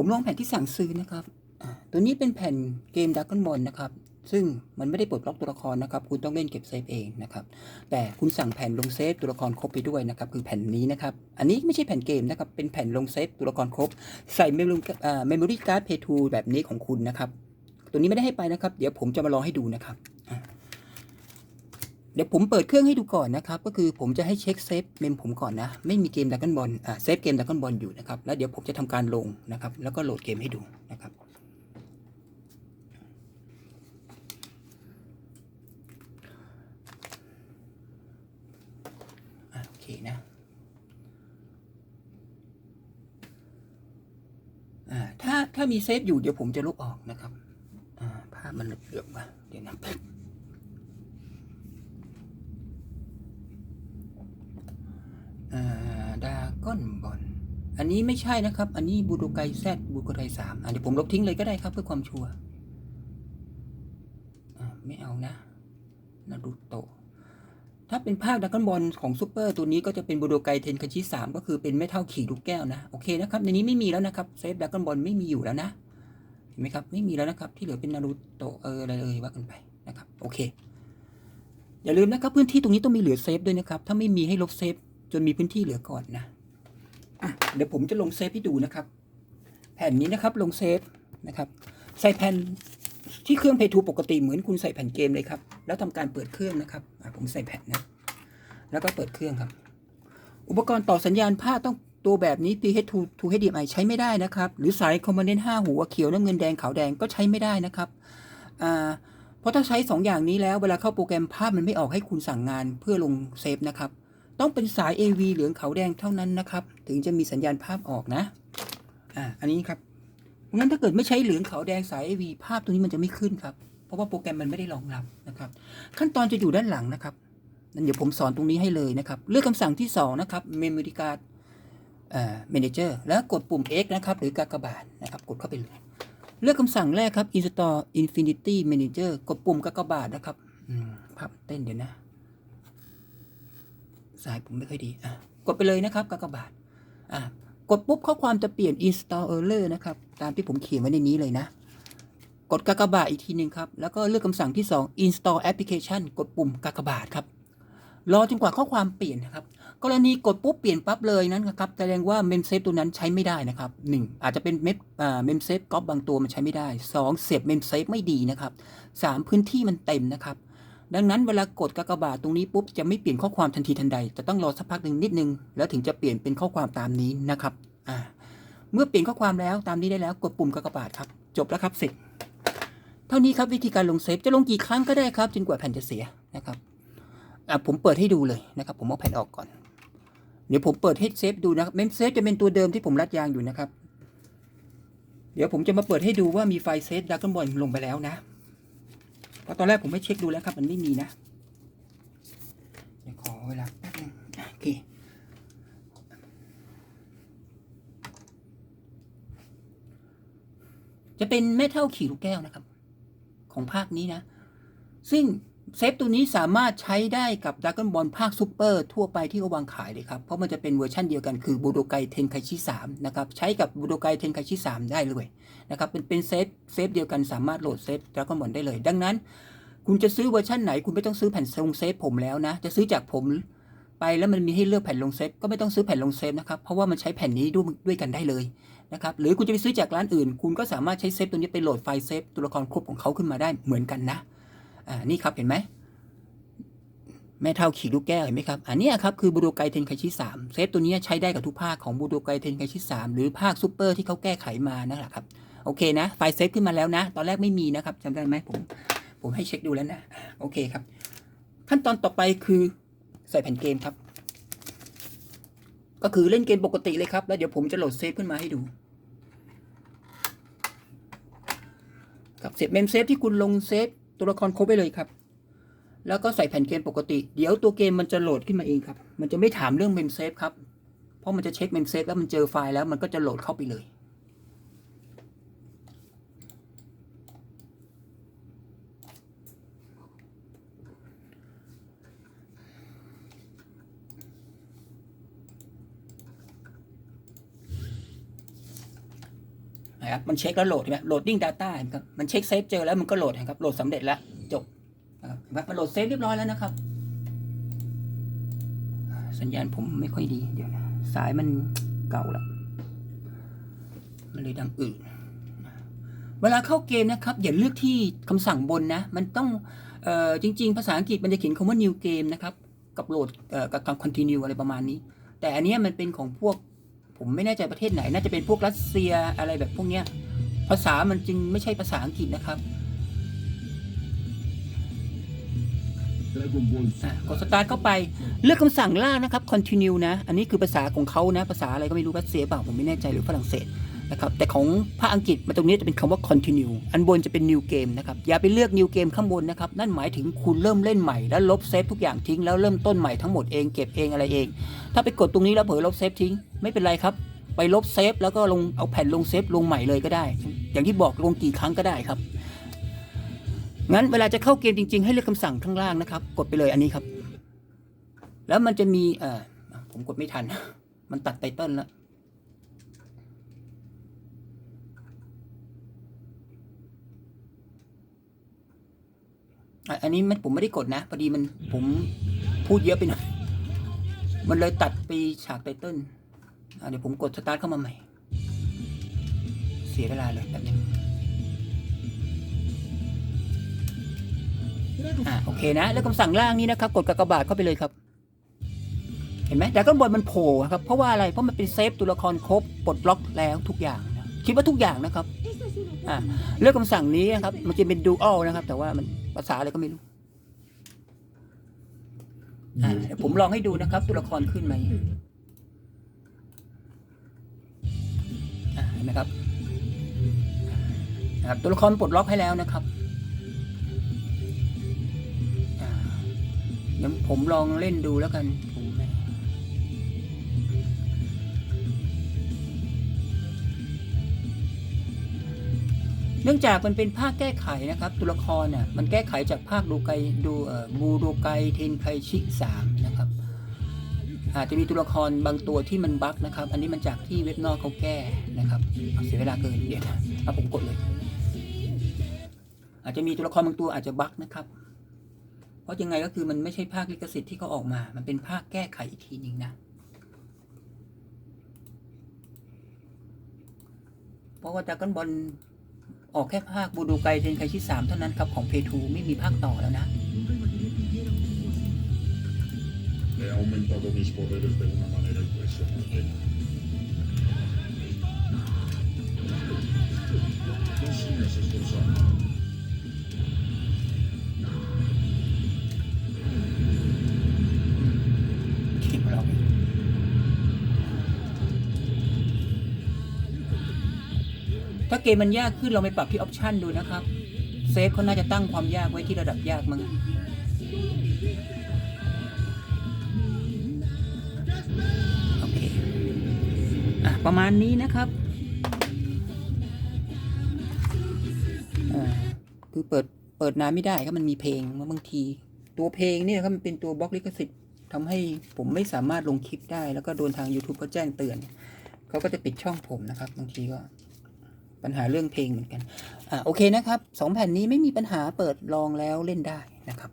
ผมลองแผ่นที่สั่งซื้อนะครับ ตัวนี้เป็นแผ่นเกมดักกันบอลนะครับ ซึ่งมันไม่ได้ปลดล็อกตัวละครนะครับ คุณต้องเล่นเก็บเซฟเองนะครับ แต่คุณสั่งแผ่นลงเซฟตัวละครครบไปด้วยนะครับ คือแผ่นนี้นะครับ อันนี้ไม่ใช่แผ่นเกมนะครับ เป็นแผ่นลงเซฟตัวละครครบ ใส่เมมโมรี่เมมโมรี่การ์ดเพย์ทูแบบนี้ของคุณนะครับ ตัวนี้ไม่ได้ให้ไปนะครับ เดี๋ยวผมจะมาลองให้ดูนะครับ เดี๋ยวผมเปิดเครื่องให้ดูก่อนนะครับ ก็คือผมจะให้เช็คเซฟเมมผมก่อนนะ ไม่มีเกมดักกันบอลอ่าเซฟเกมดักกันบอลอยู่นะครับ แล้วเดี๋ยวผมจะทำการลงนะครับ แล้วก็โหลดเกมให้ดูนะครับ โอเคนะ อ่า ถ้าถ้ามีเซฟอยู่เดี๋ยวผมจะลบออกนะครับ อ่า ภาพมันเหลือบๆมาเดี๋ยวนะแป๊บอ่าดา ก้อนบอลอันนี้ไม่ใช่นะครับ อันนี้บูโดไกแซดบูโกไทสามอันนี้ผมลบทิ้งเลยก็ได้ครับเพื่อความชัวร์อ่าไม่เอานะนารูโตะถ้าเป็นภาคดักกันบอลของซูเปอร์ตัวนี้ก็จะเป็นบูโดไกเทนคันชิสามก็คือเป็นไม่เท่าขี่ลูกแก้วนะโอเคนะครับในนี้ไม่มีแล้วนะครับเซฟดักกันบอลไม่มีอยู่แล้วนะเห็นไหมครับไม่มีแล้วนะครับ ที่เหลือเป็นนารูโตะเอออะไรเอ่ยว่ากันไปนะครับโอเค อย่าลืมนะครับพื้นที่ตรงนี้ต้องมีเหลือเซฟด้วยนะครับถ้าไม่มีให้ลบเซฟจนมีพื้นที่เหลือก่อนนะ อะเดี๋ยวผมจะลงเซฟให้ดูนะครับ แผ่นนี้นะครับลงเซฟนะครับ ใส่แผ่นที่เครื่องเพทูปกติเหมือนคุณใส่แผ่นเกมเลยครับ แล้วทำการเปิดเครื่องนะครับผมใส่แผ่นนะ แล้วก็เปิดเครื่องครับ อุปกรณ์ต่อสัญญาณภาพต้องตัวแบบนี้ PH2 to HDMI ใช้ไม่ได้นะครับ หรือสายคอมมานเดนต์5หัวเขียวน้ำเงินแดงขาวแดงก็ใช้ไม่ได้นะครับเพราะถ้าใช้ 2 อย่างนี้แล้วเวลาเข้าโปรแกรมภาพมันไม่ออกให้คุณสั่งงานเพื่อลงเซฟนะครับ ต้องเป็นสาย AV เหลืองขาวแดงเท่านั้นนะครับ ถึงจะมีสัญญาณภาพออกนะ อ่า อันนี้ครับ งั้นถ้าเกิดไม่ใช้เหลืองขาวแดงสาย AV ภาพตัวนี้มันจะไม่ขึ้นครับ เพราะว่าโปรแกรมมันไม่ได้รองรับนะครับ ขั้นตอนจะอยู่ด้านหลังนะครับนั่นเดี๋ยวผมสอนตรงนี้ให้เลยนะครับ เลือกคำสั่งที่ 2 นะครับ Memory Card เอ่อ Manager แล้วกดปุ่ม X นะครับ หรือกากบาทนะครับ กดเข้าไปเลย เลือกคำสั่งแรกครับ Install Infinity Manager กดปุ่มกากบาทนะครับอืมภาพเต้นเดี๋ยวนะ สายผมไม่ค่อยดีอะกดไปเลยนะครับกากบาทอะกดปุ๊บข้อความจะเปลี่ยน Install Error นะครับ ตามที่ผมเขียนไว้ในนี้เลยนะ กดกากบาทอีกทีหนึ่งครับ แล้วก็เลือกคำสั่งที่ 2 Install Application กดปุ่มกากบาทครับ รอจนกว่าข้อความเปลี่ยนนะครับ กรณีกดปุ๊บเปลี่ยนปั๊บเลยนั้นนะครับแสดงว่าเมมเซฟตัวนั้นใช้ไม่ได้นะครับหนึ่งอาจจะเป็นเมมเมมเซฟก๊อปบางตัวมันใช้ไม่ได้สองเสียบเมมเซฟไม่ดีนะครับสามพื้นที่มันเต็มนะครับ ดังนั้นเวลากดกากบาทตรงนี้ปุ๊บจะไม่เปลี่ยนข้อความทันทีทันใด จะต้องรอสักพักหนึ่งนิดนึง แล้วถึงจะเปลี่ยนเป็นข้อความตามนี้นะครับอ่าเมื่อเปลี่ยนข้อความแล้วตามนี้ได้แล้วกดปุ่มกากบาทครับ จบแล้วครับเสร็จเท่านี้ครับวิธีการลงเซฟจะลงกี่ครั้งก็ได้ครับจนกว่าแผ่นจะเสียนะครับอะผมเปิดให้ดูเลยนะครับ ผมเอาแผ่นออกก่อน เดี๋ยวผมเปิดให้เซฟดูนะครับเมมเซฟจะเป็นตัวเดิมที่ผมรัดยางอยู่นะครับ เดี๋ยวผมจะมาเปิดให้ดูว่ามีไฟล์เซฟดักกันบอลลงไปแล้วนะ เพราะตอนแรกผมไม่เช็คดูแล้วครับ มันไม่มีนะเดี๋ยวขอเวลาแป๊บนึงโอเคจะเป็นแม่เท่าขี่ลูกแก้วนะครับ ของภาคนี้นะ ซึ่ง เซฟตัวนี้สามารถใช้ได้กับดักก n นบอลภาคซูเปอร์ทั่วไปที่เขาวางขายเลยครับ เพราะมันจะเป็นเวอร์ชันเดียวกันคือบูโดไกเทนไคชิ3นะครับ ใช้กับบูโดไกเทนไคชิ3ได้เลยนะครับ เป็นเป็นเซฟเซฟเดียวกันสามารถโหลดเซฟดักก n นบอลได้เลย ดังนั้น คุณจะซื้อเวอร์ชันไหน คุณไม่ต้องซื้อแผ่นลงเซฟผมแล้วนะ จะซื้อจากผมไปแล้วมันมีให้เลือกแผ่นลงเซฟก็ไม่ต้องซื้อแผ่นลงเซฟนะครับเพราะว่ามันใช้แผ่นนี้ด้วยด้วยกันได้เลยนะครับหรือคุณจะไปซื้อจากร้านอื่น คุณก็สามารถใช้เซฟตัวนี้ไปโหลดไฟล์เซฟตัวละครครบของเขาขึ้นมาได้เหมือนกันนะ อ่านี่ครับเห็นไหมแม่เท่าขีดลูกแก้วเห็นไหมครับ อันนี้ครับคือบูโดไกเทนไคชิสามเซฟตัวนี้ใช้ได้กับทุกภาคของบูโดไกเทนไคชิสามหรือภาคซูเปอร์ที่เขาแก้ไขมานั่นแหละครับ โอเคนะ ไฟล์เซฟขึ้นมาแล้วนะ ตอนแรกไม่มีนะครับจำได้ไหมผม ผมให้เช็คดูแล้วนะ โอเคครับ ขั้นตอนต่อไปคือใส่แผ่นเกมครับ ก็คือเล่นเกมปกติเลยครับ แล้วเดี๋ยวผมจะโหลดเซฟขึ้นมาให้ดูครับเสร็จเมมเซฟที่คุณลงเซฟ ตัวละครครบไปเลยครับ แล้วก็ใส่แผ่นเกมปกติ เดี๋ยวตัวเกมมันจะโหลดขึ้นมาเองครับ มันจะไม่ถามเรื่องเมมเซฟครับ เพราะมันจะเช็คเมมเซฟแล้วมันเจอไฟล์แล้วมันก็จะโหลดเข้าไปเลย นะครับมันเช็คแล้วโหลดเห็นไหมโหลดดิ้ง Data เห็นไหมครับมันเช็คเซฟเจอแล้วมันก็โหลดเห็นครับโหลดสำเร็จแล้วจบนะครับเห็นไหมมันโหลดเซฟเรียบร้อยแล้วนะครับ สัญญาณผมไม่ค่อยดีเดี๋ยวนะสายมันเก่าแล้วมันเลยดังอื่นเวลาเข้าเกมนะครับ อย่าเลือกที่คำสั่งบนนะ มันต้องเอ่อจริง ๆ ภาษาอังกฤษมันจะเขียนคำว่า new game นะครับ กับโหลดเอ่อกับการ continue อะไรประมาณนี้ แต่อันนี้มันเป็นของพวก ผมไม่แน่ใจประเทศไหน น่าจะเป็นพวกรัสเซียอะไรแบบพวกเนี้ย ภาษามันจึงไม่ใช่ภาษาอังกฤษนะครับกดสตาร์ทเข้าไปเลือกคำสั่งล่านะครับ continue นะ อันนี้คือภาษาของเขานะ ภาษาอะไรก็ไม่รู้รัสเซียเปล่าผมไม่แน่ใจหรือฝรั่งเศส นะครับแต่ของภาคอังกฤษมาตรงนี้จะเป็นคำว่า continue อันบนจะเป็น new game นะครับอย่าไปเลือก new game ข้างบนนะครับนั่นหมายถึงคุณเริ่มเล่นใหม่แล้วลบเซฟทุกอย่างทิ้งแล้วเริ่มต้นใหม่ทั้งหมดเองเก็บเองอะไรเอง ถ้าไปกดตรงนี้แล้วเผลอลบเซฟทิ้งไม่เป็นไรครับไปลบเซฟแล้วก็ลงเอาแผ่นลงเซฟลงใหม่เลยก็ได้ อย่างที่บอกลงกี่ครั้งก็ได้ครับงั้นเวลาจะเข้าเกมจริง ๆ ให้เลือกคำสั่งข้างล่างนะครับ กดไปเลยอันนี้ครับ แล้วมันจะมีเอ่อผมกดไม่ทัน มันตัดไตเติ้ลแล้ว อันนี้มันผมไม่ได้กดนะพอดีมันผมพูดเยอะไปหน่อย มันเลยตัดไปฉากไตเติ้ลเดี๋ยวผมกดสตาร์ทเข้ามาใหม่ เสียเวลาเลยแบบนี้อะโอเคนะ แล้วคำสั่งล่างนี้นะครับ กดกากบาทเข้าไปเลยครับ เห็นไหมดราก้อนบอลมันโผล่ครับ เพราะว่าอะไร เพราะมันเป็นเซฟตัวละครครบปลดล็อกแล้วทุกอย่างนะคิดว่าทุกอย่างนะครับ อ่าเลือกคำสั่งนี้นะครับ มันจะเป็นดูอัลนะครับ แต่ว่ามัน ภาษาอะไรก็ไม่รู้อ่าเดี๋ยวผมลองให้ดูนะครับ ตัวละครขึ้นไหมอ่าเห็นไหมครับนะครับ ตัวละครปลดล็อกให้แล้วนะครับอ่าเดี๋ยวผมลองเล่นดูแล้วกัน นื่องจากมันเป็นภาคแก้ไขนะครับ ตัวละครน่ะมันแก้ไขจากภาคดูไกดูเอ่อบูโดไกเทนไคชิสามนะครับอาจจะมีตัวละครบางตัวที่มันบั๊กนะครับ อันนี้มันจากที่เว็บนอกเขาแก้นะครับเสียเวลาเกินเดี๋ยวนะผมกดเลย อาจจะมีตัวละครบางตัวอาจจะบั๊กนะครับ เพราะยังไงก็คือมันไม่ใช่ภาคลิขสิทธิ์ที่เขาออกมา มันเป็นภาคแก้ไขอีกทีหนึ่งนะเพราะว่าดราก้อนบอล ออกแค่ภาคบูดูไกเทนไคชิสามเท่านั้นครับของเพทูไม่มีภาคต่อแล้วนะ He aumentado mis poderes de una manera impresionante. Dos signos esforzando. ถ้าเกมมันยากขึ้นเราไปปรับที่ออปชันดูนะครับเซฟเขาน่าจะตั้งความยากไว้ที่ระดับยากมั้งโอเคอะประมาณนี้นะครับอ่าคือเปิดเปิดนานไม่ได้ครับมันมีเพลงบางที ตัวเพลงเนี่ยครับมันเป็นตัวบล็อกลิขสิทธิ์ทำให้ผมไม่สามารถลงคลิปได้ แล้วก็โดนทาง YouTube เขาแจ้งเตือน เขาก็จะปิดช่องผมนะครับ บางทีก็ ปัญหาเรื่องเพลงเหมือนกัน อ่าโอเคนะครับสองแผ่นนี้ไม่มีปัญหาเปิดลองแล้วเล่นได้นะครับ